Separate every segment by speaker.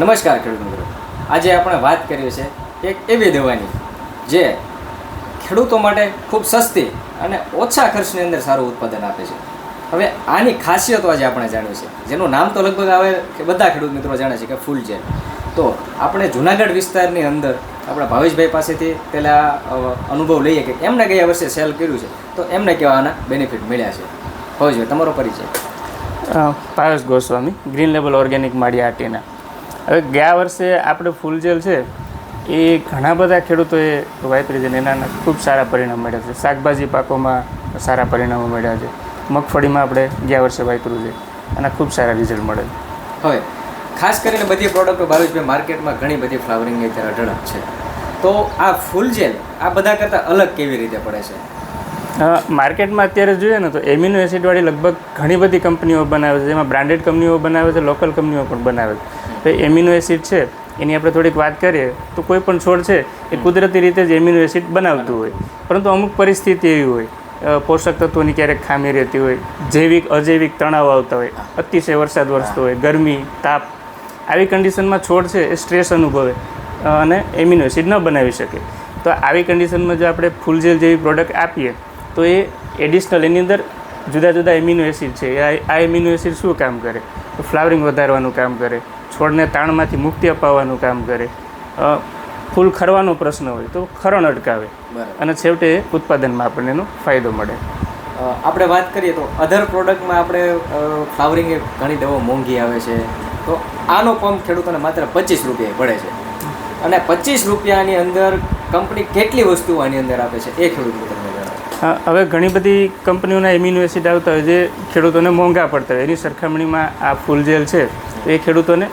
Speaker 1: નમસ્કાર ખેડૂત મિત્રો. આજે આપણે વાત કરીએ છે એક એવી દવાની જે ખેડૂતો માટે ખૂબ સસ્તી અને ઓછા ખર્ચની અંદર સારું ઉત્પાદન આપે છે. હવે આની ખાસિયતો આજે આપણે જાણવી છે. જેનું નામ તો લગભગ આવે કે બધા ખેડૂત મિત્રો જાણે છે કે ફૂલ જેલ તો આપણે જુનાગઢ વિસ્તારની અંદર આપણા ભાવેશભાઈ પાસેથી પેલા અનુભવ લઈએ કે એમને ગયા વર્ષે સેલ કર્યું છે. તો એમને કેવા આના બેનિફિટ મળ્યા છે. ભાવેશભાઈ, તમારો પરિચય.
Speaker 2: Paras Goswami, Green Label Organic Maliya આટીના. હવે ગયા વર્ષે આપણે ફૂલ જેલ છે. એ ઘણા બધા ખેડૂતોએ વાપરી છે એના ખૂબ સારા પરિણામ મળ્યા છે. શાકભાજી પાકોમાં સારા પરિણામો મળ્યા છે. મગફળીમાં આપણે ગયા વર્ષે વાપર્યું છે. અને ખૂબ સારા રિઝલ્ટ મળે છે.
Speaker 1: હવે ખાસ કરીને બધી પ્રોડક્ટો ભાવેશભાઈ માર્કેટમાં ઘણી બધી ફ્લાવરિંગ અત્યારે અઢળક છે. તો આ ફૂલ જેલ આ બધા કરતાં અલગ કેવી રીતે પડે છે?
Speaker 2: માર્કેટમાં અત્યારે જોઈએ ને તો એમિનો એસિડવાળી લગભગ ઘણી બધી કંપનીઓ બનાવે છે. જેમાં બ્રાન્ડેડ કંપનીઓ બનાવે છે લોકલ કંપનીઓ પણ બનાવે છે. તો એમિનો એસિડ છે એની આપણે થોડીક વાત કરીએ તો કોઈ પણ છોડ છે એ કુદરતી રીતે જ એમિનો એસિડ બનાવતું હોય. પરંતુ અમુક પરિસ્થિતિ એવી હોય પોષક તત્વોની ક્યારેક ખામી રહેતી હોય જૈવિક અજૈવિક તણાવ આવતા હોય અતિશય વરસાદ વરસતો હોય ગરમી તાપ આવી કન્ડિશનમાં છોડ છે એ સ્ટ્રેસ અનુભવે અને એમિનો એસિડ ન બનાવી શકે. તો આવી કન્ડિશનમાં જો આપણે ફૂલ જેલ જેવી પ્રોડક્ટ આપીએ તો એ એડિશનલ એની અંદર જુદા જુદા એમિનો એસિડ છે આ- આ એમિનો એસિડ શું કામ કરે? તો ફ્લાવરિંગ વધારવાનું કામ કરે. છોડને તાણમાંથી મુક્તિ અપાવવાનું કામ કરે. ફૂલ ખરવાનો પ્રશ્ન હોય તો ખરણ અટકાવે. અને છેવટે ઉત્પાદનમાં આપણને એનો ફાયદો મળે.
Speaker 1: આપણે વાત કરીએ તો અધર પ્રોડક્ટમાં આપણે ફ્લાવરિંગ ઘણી દવા મોંઘી આવે છે. તો આનો પંપ ખેડૂતોને માત્ર પચીસ રૂપિયા પડે છે. અને પચીસ રૂપિયાની અંદર કંપની કેટલી વસ્તુઓ આની અંદર આપે છે એ ખેડૂત મિત્રોને
Speaker 2: હવે ઘણી બધી કંપનીઓના એમિનો એસિડ આવતા હોય જે ખેડૂતોને મોંઘા પડતા હોય. એની સરખામણીમાં આ ફૂલ જેલ છે એ ખેડૂતોને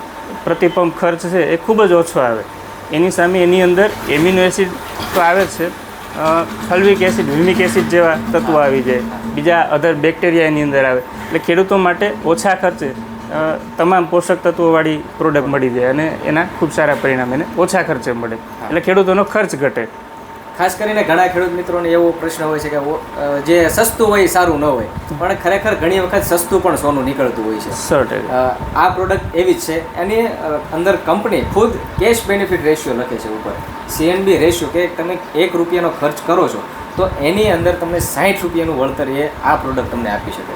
Speaker 2: પ્રતિ પંપ ખર્ચ છે એ ખૂબ જ ઓછો આવે. એની સામે એની અંદર એમિનો એસિડ તો આવે જ છે. ફલ્વિક એસિડ હ્યુમિક એસિડ જેવા તત્વો આવી જાય. બીજા અધર બેક્ટેરિયા એની અંદર આવે. એટલે ખેડૂતો માટે ઓછા ખર્ચે તમામ પોષક તત્વોવાળી પ્રોડક્ટ મળી જાય અને એના ખૂબ સારા પરિણામ એને ઓછા ખર્ચે મળે. એટલે ખેડૂતોનો ખર્ચ ઘટે.
Speaker 1: ખાસ કરીને ઘણા ખેડૂત મિત્રોને એવો પ્રશ્ન હોય છે કે જે સસ્તું હોય એ સારું ન હોય. પણ ખરેખર ઘણી વખત સસ્તું પણ સોનું નીકળતું હોય છે. આ પ્રોડક્ટ એવી જ છે. એની અંદર કંપની ખુદ કેશ બેનિફિટ રેશિયો લખે છે ઉપર. સીએનબી રેશિયો કે તમે એક રૂપિયાનો ખર્ચ કરો છો તો એની અંદર તમને સાઠ રૂપિયાનું વળતર એ આ પ્રોડક્ટ તમને આપી શકે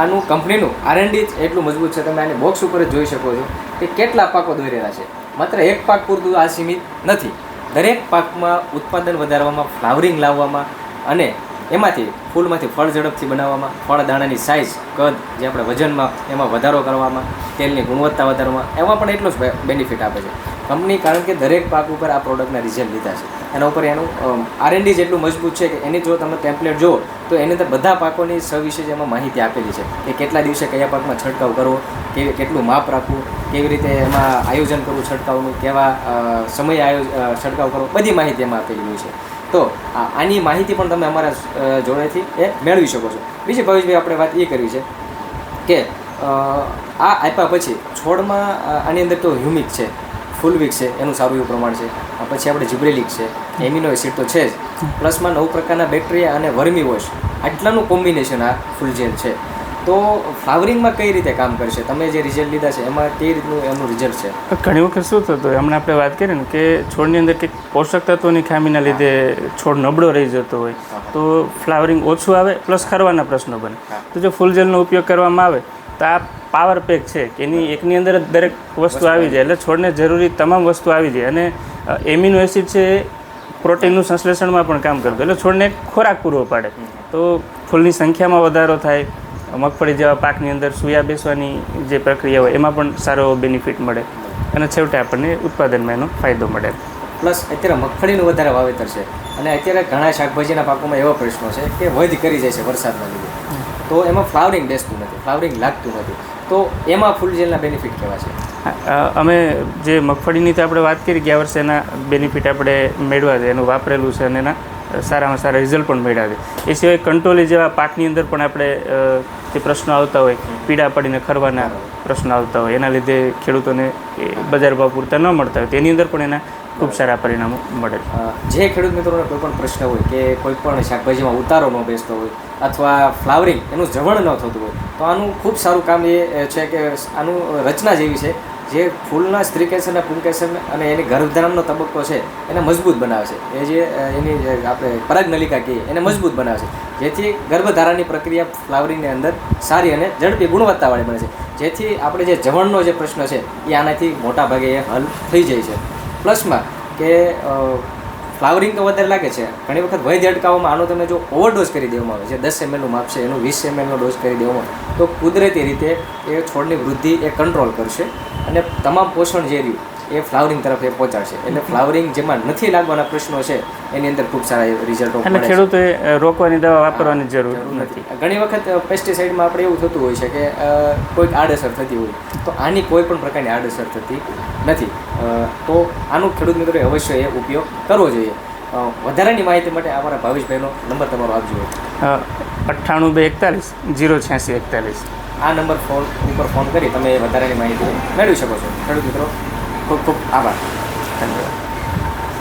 Speaker 1: આનું કંપનીનું આરએનડી જ એટલું મજબૂત છે તમે આની બોક્સ ઉપર જ જોઈ શકો છો કે કેટલા પાકો દોરેલા છે. માત્ર એક પાક પૂરતું આ સીમિત નથી. દરેક પાકમાં ઉત્પાદન વધારવામાં, ફ્લાવરિંગ લાવવામાં અને એમાંથી ફૂલમાંથી ફળ ઝડપથી બનાવવામાં ફળ દાણાની સાઇઝ કદ, જે આપણે વજનમાં એમાં વધારો કરવામાં, તેલની ગુણવત્તા વધારવામાં, એમાં પણ એટલો જ બેનિફિટ આપે છે. કંપની કારણ કે દરેક પાક ઉપર આ પ્રોડક્ટના રિઝલ્ટ લીધા છે. એના ઉપર એનું આરએનડી જેટલું મજબૂત છે કે એની જો તમે ટેમ્પલેટ જુઓ, તો એની અંદર બધા પાકોની સવિશે વિશે જેમાં માહિતી આપેલી છે કે કેટલા દિવસે કયા પાકમાં છંટકાવ કરવો, કે કેટલું માપ રાખવું કેવી રીતે એમાં આયોજન કરવું, છંટકાવનું, કેવા સમય આયોજ છંટકાવ કરવો, બધી માહિતી એમાં આપેલી હોય છે. તો આની માહિતી પણ તમે અમારા જોડેથી, એ, મેળવી શકો છો. બીજી ભવિષ્યભાઈ આપણે વાત એ કરી છે કે આ આપ્યા પછી છોડમાં આની અંદર તો હ્યુમિક છે ફૂલવિક છે, એનું સારું એવું પ્રમાણ છે. પછી આપણે જીબ્રેલિક છે, એમિનો એસિડ તો છે જ. પ્લસમાં નવ પ્રકારના બેક્ટેરિયા અને વર્મી વોશ. આટલાનું કોમ્બિનેશન આ ફૂલ જેલ છે. તો ફ્લાવરિંગમાં કઈ રીતે કામ કરશે? તમે જે રિઝલ્ટ લીધા છે એમાં તે રીતનું એમનું રિઝલ્ટ છે?
Speaker 2: ઘણી વખત શું થતું હમણાં આપણે વાત કરીએ ને કે છોડની અંદર કંઈક પોષક તત્વોની ખામીના લીધે છોડ નબળો રહી જતો હોય તો ફ્લાવરિંગ ઓછું આવે પ્લસ ખરવાના પ્રશ્નો બને. તો જો ફૂલ જેલનો ઉપયોગ કરવામાં આવે તો આ પાવર પેક છે કે એની એકની અંદર જ દરેક વસ્તુ આવી જાય એટલે છોડને જરૂરી તમામ વસ્તુ આવી જાય. અને એમિનો એસિડ છે એ પ્રોટીનનું સંશ્લેષણમાં પણ કામ કરતો એટલે છોડને ખોરાક પૂરો પાડે. તો ફૂલની સંખ્યામાં વધારો થાય મગફળી જેવા પાકની અંદર સુયા બેસવાની જે પ્રક્રિયા હોય એમાં પણ સારો બેનિફિટ મળે. અને છેવટે આપણને ઉત્પાદનમાં એનો ફાયદો મળે.
Speaker 1: પ્લસ અત્યારે મગફળીનું વધારે વાવેતર છે. અને અત્યારે ઘણા શાકભાજીના પાકોમાં એવા પ્રશ્નો છે કે વધ કરી જાય છે વરસાદના લીધે. તો એમાં ફ્લાવરિંગ બેસતું નથી ફ્લાવરિંગ લાગતું નથી. તો એમાં ફૂલ જેલના બેનિફિટ કેવા છે?
Speaker 2: અમે જે મગફળીની તો આપણે વાત કરી ગયા વર્ષે એના બેનિફિટ આપણે મેળવ્યા છે એનું વાપરેલું છે અને એના સારામાં સારા રિઝલ્ટ પણ મળ્યા છે એ સિવાય કંટ્રોલી જેવા પાકની અંદર પણ આપણે જે પ્રશ્નો આવતા હોય, પીડા પડીને ખરવાના પ્રશ્નો આવતા હોય, એના લીધે ખેડૂતોને બજાર ભાવ પૂરતા ન મળતા હોય તેની અંદર પણ એના ખૂબ સારા પરિણામો મળે
Speaker 1: જે ખેડૂત મિત્રોને કોઈ પણ પ્રશ્ન હોય કે કોઈ પણ શાકભાજીમાં ઉતારો ન બેસતો હોય અથવા ફ્લાવરિંગ એનું જવણ ન થતું હોય, તો આનું ખૂબ સારું કામ એ છે કે આનું રચના જેવી છે જે ફૂલના સ્ત્રીકેશન અને પુંકેશન અને એની ગર્ભધારણનો તબક્કો છે, એને મજબૂત બનાવે છે. એ જે એની આપણે પરાગનલિકા કહીએ, એને મજબૂત બનાવે છે. જેથી ગર્ભધારણની પ્રક્રિયા ફ્લાવરિંગની અંદર સારી અને ઝડપી ગુણવત્તાવાળી બને છે. જેથી આપણે જે જવણનો જે પ્રશ્ન છે, એ આનાથી મોટા ભાગે એ હલ થઈ જાય છે. પ્લસમાં કે ફ્લાવરિંગ તો વધારે લાગે છે. ઘણી વખત વય અટકાવવામાં આનો તમે જો ઓવરડોઝ કરી દેવામાં આવે છે. દસ એમએલનું માપ છે, એનું વીસ એમએલનો ડોઝ કરી દેવામાં તો કુદરતી રીતે એ છોડની વૃદ્ધિ એ કંટ્રોલ કરશે. અને તમામ પોષણ જે રહ્યું એ ફ્લાવરિંગ તરફ એ પહોંચાડશે. એટલે ફ્લાવરિંગ જેમાં નથી લાગવાના પ્રશ્નો છે એની અંદર ખૂબ સારા રિઝલ્ટો
Speaker 2: અને ખેડૂતોએ રોકવાની દવા વાપરવાની જરૂર નથી.
Speaker 1: ઘણી વખત પેસ્ટિસાઇડમાં આપણે એવું થતું હોય છે કે કોઈક આડઅસર થતી હોય તો આની કોઈ પણ પ્રકારની આડઅસર થતી નથી. તો આનું ખેડૂત મિત્રોએ અવશ્ય એ ઉપયોગ કરવો જોઈએ. વધારાની માહિતી માટે અમારા ભાવેશભાઈનો નંબર તમારો આપજો.
Speaker 2: અઠ્ઠાણું બે એકતાલીસ જીરો છ્યાસી એકતાલીસ.
Speaker 1: આ નંબર ફોન ઉપર ફોન કરી તમે વધારાની માહિતી મેળવી શકો છો ખેડૂત મિત્રો, ખૂબ ખૂબ આભાર. ધન્યવાદ.